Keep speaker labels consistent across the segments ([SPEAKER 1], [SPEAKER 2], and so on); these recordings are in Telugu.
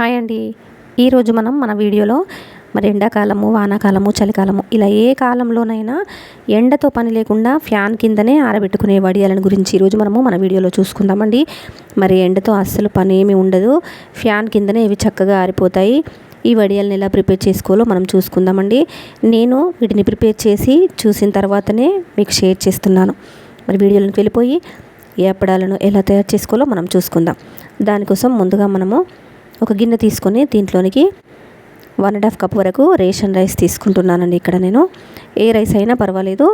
[SPEAKER 1] హాయ్ అండి. ఈరోజు మనం మన వీడియోలో మరి ఎండాకాలము వానాకాలము చలికాలము ఇలా ఏ కాలంలోనైనా ఎండతో పని లేకుండా ఫ్యాన్ కిందనే ఆరబెట్టుకునే వడియాలను గురించి ఈరోజు మనము మన వీడియోలో చూసుకుందామండి. మరి ఎండతో అస్సలు పని ఏమి ఉండదు. ఫ్యాన్ కిందనే ఇవి చక్కగా ఆరిపోతాయి. ఈ వడియాలను ఎలా ప్రిపేర్ చేసుకోవాలో మనం చూసుకుందామండి. నేను వీటిని ప్రిపేర్ చేసి చూసిన తర్వాతనే మీకు షేర్ చేస్తున్నాను. మరి వీడియోలోకి వెళ్ళిపోయి ఏ అప్పడాలను ఎలా తయారు చేసుకోవాలో మనం చూసుకుందాం. దానికోసం ముందుగా మనము ఒక గిన్నె తీసుకొని దీంట్లోనికి వన్ అండ్ హాఫ్ కప్ వరకు రేషన్ రైస్ తీసుకుంటున్నానండి ఇక్కడ నేను. ఏ రైస్ అయినా పర్వాలేదు.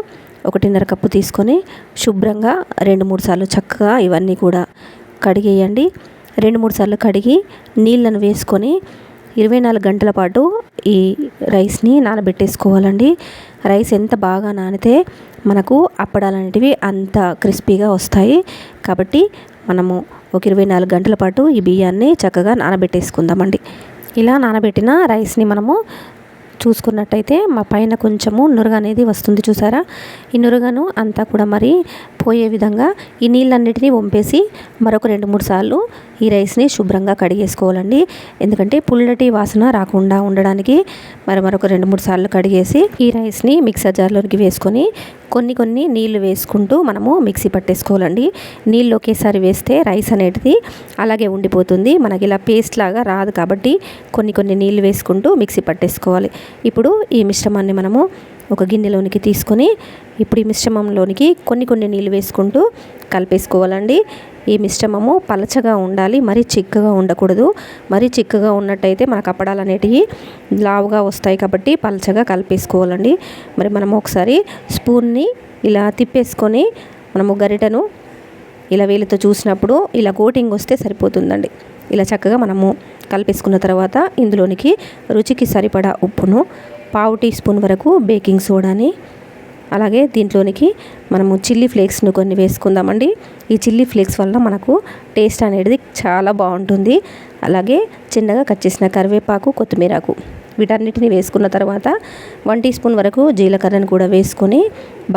[SPEAKER 1] ఒకటిన్నర కప్పు తీసుకొని శుభ్రంగా రెండు మూడు సార్లు చక్కగా ఇవన్నీ కూడా కడిగేయండి. రెండు మూడు సార్లు కడిగి నీళ్ళను వేసుకొని ఇరవై నాలుగు గంటల పాటు ఈ రైస్ని నానబెట్టేసుకోవాలండి. రైస్ ఎంత బాగా నానితే మనకు అప్పడాలు అనేటివి అంత క్రిస్పీగా వస్తాయి. కాబట్టి మనము ఒక ఇరవై నాలుగు గంటల పాటు ఈ బియ్యాన్ని చక్కగా నానబెట్టేసుకుందామండి. ఇలా నానబెట్టిన రైస్ని మనము చూసుకున్నట్టయితే మా పైన కొంచెము నురగ అనేది వస్తుంది చూసారా? ఈ నురుగను అంతా కూడా మరి పోయే విధంగా ఈ నీళ్ళన్నిటినీ వంపేసి మరొక రెండు మూడు సార్లు ఈ రైస్ని శుభ్రంగా కడిగేసుకోవాలండి. ఎందుకంటే పుల్లటి వాసన రాకుండా ఉండడానికి మరి మరొక రెండు మూడు సార్లు కడిగేసి ఈ రైస్ని మిక్సర్ జార్లోకి వేసుకొని కొన్ని కొన్ని నీళ్ళు వేసుకుంటూ మనము మిక్సీ పట్టేసుకోవాలండి. నీళ్ళు ఒకేసారి వేస్తే రైస్ అనేది అలాగే ఉండిపోతుంది. మనకి ఇలా పేస్ట్ లాగా రాదు కాబట్టి కొన్ని కొన్ని నీళ్ళు వేసుకుంటూ మిక్సీ పట్టేసుకోవాలి. ఇప్పుడు ఈ మిశ్రమాన్ని మనము ఒక గిన్నెలోనికి తీసుకొని ఇప్పుడు ఈ మిశ్రమంలోనికి కొన్ని కొన్ని నీళ్ళు వేసుకుంటూ కలిపేసుకోవాలండి. ఈ మిశ్రమము పలచగా ఉండాలి మరీ చిక్కగా ఉండకూడదు. మరీ చిక్కగా ఉన్నట్టయితే మనకు అప్పడాలు అనేటివి లావుగా వస్తాయి కాబట్టి పలచగా కలిపేసుకోవాలండి. మరి మనం ఒకసారి స్పూన్ని ఇలా తిప్పేసుకొని మనము గరిటను ఇలా వేలితో చూసినప్పుడు ఇలా కోటింగ్ వస్తే సరిపోతుందండి. ఇలా చక్కగా మనము కలిపేసుకున్న తర్వాత ఇందులోనికి రుచికి సరిపడా ఉప్పును పావు టీ స్పూన్ వరకు బేకింగ్ సోడాని అలాగే దీంట్లోనికి మనము చిల్లీ ఫ్లేక్స్ను కొన్ని వేసుకుందామండి. ఈ చిల్లీ ఫ్లేక్స్ వల్ల మనకు టేస్ట్ అనేది చాలా బాగుంటుంది. అలాగే చిన్నగా కట్ చేసిన కరివేపాకు కొత్తిమీరకు. వీటన్నిటిని వేసుకున్న తర్వాత వన్ టీ స్పూన్ వరకు జీలకర్రను కూడా వేసుకొని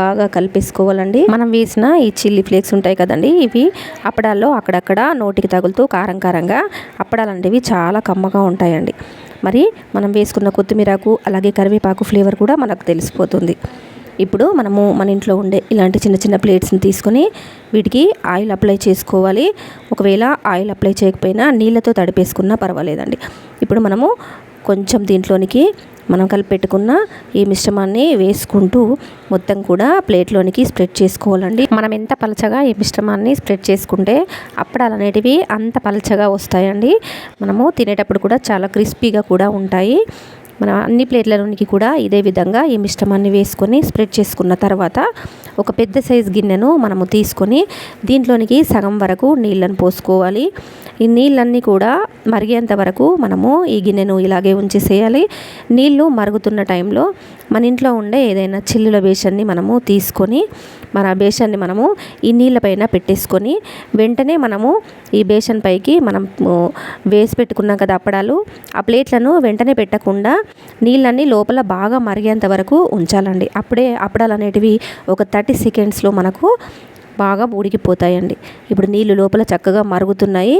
[SPEAKER 1] బాగా కలిపేసుకోవాలండి. మనం వేసిన ఈ చిల్లీ ఫ్లేక్స్ ఉంటాయి కదండి ఇవి అప్పడాల్లో అక్కడక్కడ నోటికి తగులుతూ కారం కారంగా అప్పడాలు అనేవి చాలా కమ్మగా ఉంటాయండి. మరి మనం వేసుకున్న కొత్తిమీరకు అలాగే కరివేపాకు ఫ్లేవర్ కూడా మనకు తెలిసిపోతుంది. ఇప్పుడు మనము మన ఇంట్లో ఉండే ఇలాంటి చిన్న చిన్న ప్లేట్స్ని తీసుకొని వీటికి ఆయిల్ అప్లై చేసుకోవాలి. ఒకవేళ ఆయిల్ అప్లై చేయకపోయినా నీళ్ళతో తడిపేసుకున్నా పర్వాలేదండి. ఇప్పుడు మనము కొంచెం దీంట్లోనికి మనం కలిపెట్టుకున్న ఈ మిశ్రమాన్ని వేసుకుంటూ మొత్తం కూడా ప్లేట్లోనికి స్ప్రెడ్ చేసుకోవాలండి. మనం ఎంత పలచగా ఈ మిశ్రమాన్ని స్ప్రెడ్ చేసుకుంటే అప్పడాలు అనేటివి అంత పలచగా వస్తాయండి. మనము తినేటప్పుడు కూడా చాలా క్రిస్పీగా కూడా ఉంటాయి. మనం అన్ని ప్లేట్లలోనికి కూడా ఇదే విధంగా ఈ మిశ్రమాన్ని వేసుకొని స్ప్రెడ్ చేసుకున్న తర్వాత ఒక పెద్ద సైజ్ గిన్నెను మనము తీసుకొని దీంట్లోనికి సగం వరకు నీళ్ళను పోసుకోవాలి. ఈ నీళ్ళన్నీ కూడా మరిగేంత వరకు మనము ఈ గిన్నెను ఇలాగే ఉంచేసేయాలి. నీళ్ళు మరుగుతున్న టైంలో మన ఇంట్లో ఉండే ఏదైనా చిల్లుల బేషన్ని మనము తీసుకొని మన బేషన్ని మనము ఈ నీళ్ళపైన పెట్టేసుకొని వెంటనే మనము ఈ బేషన్ పైకి మనం వేసి పెట్టుకున్నాం కదా అప్పడాలు ఆ ప్లేట్లను వెంటనే పెట్టకుండా నీళ్ళన్నీ లోపల బాగా మరిగేంత వరకు ఉంచాలండి. అప్పుడే అప్పడాలు అనేటివి ఒక థర్టీ సెకండ్స్లో మనకు బాగా ఉడికిపోతాయండి. ఇప్పుడు నీళ్ళు లోపల చక్కగా మరుగుతున్నాయి.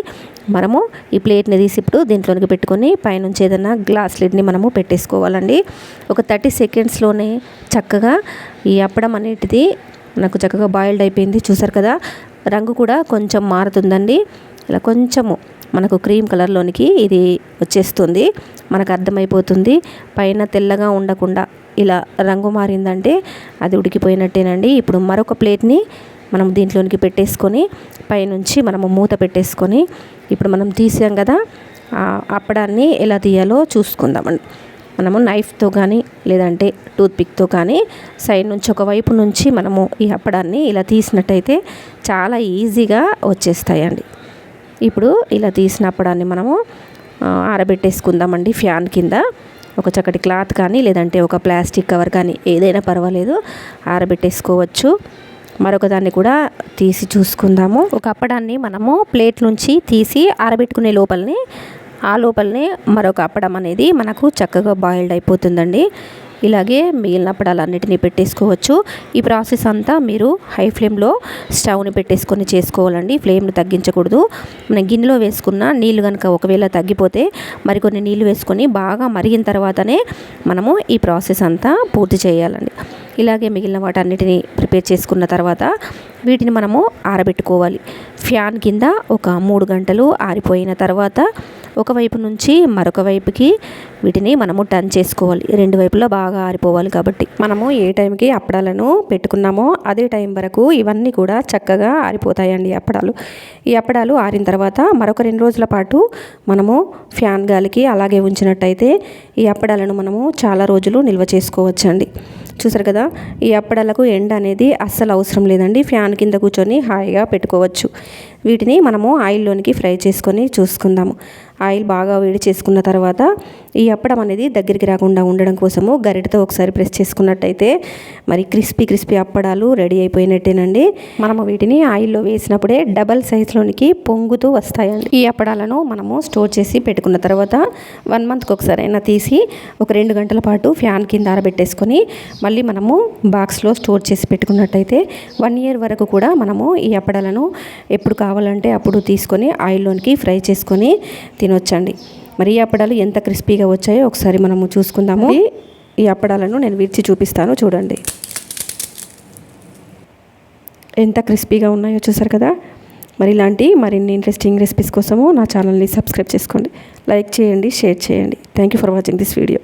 [SPEAKER 1] మనము ఈ ప్లేట్ని తీసి ఇప్పుడు దీంట్లోనికి పెట్టుకొని పైనుంచి ఏదైనా గ్లాస్ లిడ్ని మనము పెట్టేసుకోవాలండి. ఒక థర్టీ సెకండ్స్లోనే చక్కగా ఈ అప్పడం అనేటిది నాకు చక్కగా బాయిల్డ్ అయిపోయింది. చూసారు కదా? రంగు కూడా కొంచెం మారుతుందండి. ఇలా కొంచెము మనకు క్రీమ్ కలర్లోనికి ఇది వచ్చేస్తుంది. మనకు అర్థమైపోతుంది. పైన తెల్లగా ఉండకుండా ఇలా రంగు మారిందంటే అది ఉడికిపోయినట్టేనండి. ఇప్పుడు మరొక ప్లేట్ని మనం దీంట్లోనికి పెట్టేసుకొని పైనుంచి మనము మూత పెట్టేసుకొని ఇప్పుడు మనం తీసాం కదా అప్పడాన్ని ఎలా తీయాలో చూసుకుందామండి. మనము నైఫ్తో కానీ లేదంటే టూత్పిక్తో కానీ సైడ్ నుంచి ఒకవైపు నుంచి మనము ఈ అప్పడాన్ని ఇలా తీసినట్టయితే చాలా ఈజీగా వచ్చేస్తాయండి. ఇప్పుడు ఇలా తీసిన అప్పడాన్ని మనము ఆరబెట్టేసుకుందామండి ఫ్యాన్ కింద. ఒక చక్కటి క్లాత్ కానీ లేదంటే ఒక ప్లాస్టిక్ కవర్ కానీ ఏదైనా పర్వాలేదు ఆరబెట్టేసుకోవచ్చు. మరొక దాన్ని కూడా తీసి చూసుకుందాము. ఒక అప్పడాన్ని మనము ప్లేట్ నుంచి తీసి ఆరబెట్టుకునే లోపలనే ఆ లోపలనే మరొక అప్పడం అనేది మనకు చక్కగా బాయిల్డ్ అయిపోతుందండి. ఇలాగే మిగిలిన పడాలన్నిటినీ పెట్టేసుకోవచ్చు. ఈ ప్రాసెస్ అంతా మీరు హై ఫ్లేమ్లో స్టవ్ని పెట్టేసుకొని చేసుకోవాలండి. ఫ్లేమ్ను తగ్గించకూడదు. మన గిన్నెలో వేసుకున్న నీళ్ళు కనుక ఒకవేళ తగ్గిపోతే మరికొన్ని నీళ్ళు వేసుకొని బాగా మరిగిన తర్వాతనే మనము ఈ ప్రాసెస్ అంతా పూర్తి చేయాలండి. ఇలాగే మిగిలిన వాటన్నిటిని ప్రిపేర్ చేసుకున్న తర్వాత వీటిని మనము ఆరబెట్టుకోవాలి. ఫ్యాన్ కింద ఒక మూడు గంటలు ఆరిపోయిన తర్వాత ఒకవైపు నుంచి మరొక వైపుకి వీటిని మనము టర్న్ చేసుకోవాలి. రెండు వైపులా బాగా ఆరిపోవాలి కాబట్టి. మనము ఏ టైంకి అప్పడాలను పెట్టుకున్నామో అదే టైం వరకు ఇవన్నీ కూడా చక్కగా ఆరిపోతాయండి అప్పడాలు. ఈ అప్పడాలు ఆరిన తర్వాత మరొక రెండు రోజుల పాటు మనము ఫ్యాన్ గాలికి అలాగే ఉంచినట్టయితే ఈ అప్పడాలను మనము చాలా రోజులు నిల్వ చేసుకోవచ్చండి. చూసారు కదా ఈ అప్పడాలకు ఎండ అనేది అస్సలు అవసరం లేదండి. ఫ్యాన్ కింద కూర్చొని హాయిగా పెట్టుకోవచ్చు. వీటిని మనము ఆయిల్లోనికి ఫ్రై చేసుకొని చూసుకుందాము. ఆయిల్ బాగా వేడి చేసుకున్న తర్వాత ఈ అప్పడం అనేది దగ్గరికి రాకుండా ఉండడం కోసము గరిటతో ఒకసారి ప్రెస్ చేసుకున్నట్టయితే మరి క్రిస్పీ క్రిస్పీ అప్పడాలు రెడీ అయిపోయినట్టేనండి. మనము వీటిని ఆయిల్లో వేసినప్పుడే డబల్ సైజులోనికి పొంగుతూ వస్తాయండి. ఈ అప్పడాలను మనము స్టోర్ చేసి పెట్టుకున్న తర్వాత వన్ మంత్కి ఒకసారి అయినా తీసి ఒక రెండు గంటల పాటు ఫ్యాన్ కింద ఆరబెట్టేసుకొని మళ్ళీ మనము బాక్స్లో స్టోర్ చేసి పెట్టుకున్నట్టయితే వన్ ఇయర్ వరకు కూడా మనము ఈ అప్పడాలను ఎప్పుడు కావాలంటే అప్పుడు తీసుకొని ఆయిల్లోనికి ఫ్రై చేసుకొని తినొచ్చండి. మరి ఈ అప్పడాలు ఎంత క్రిస్పీగా వచ్చాయో ఒకసారి మనము చూసుకుందాము. ఈ అప్పడాలను నేను విరిచి చూపిస్తాను చూడండి. ఎంత క్రిస్పీగా ఉన్నాయో చూసారు కదా? మరి ఇలాంటి మరిన్ని ఇంట్రెస్టింగ్ రెసిపీస్ కోసము నా ఛానల్ని సబ్స్క్రైబ్ చేసుకోండి. లైక్ చేయండి షేర్ చేయండి. Thank you for watching this video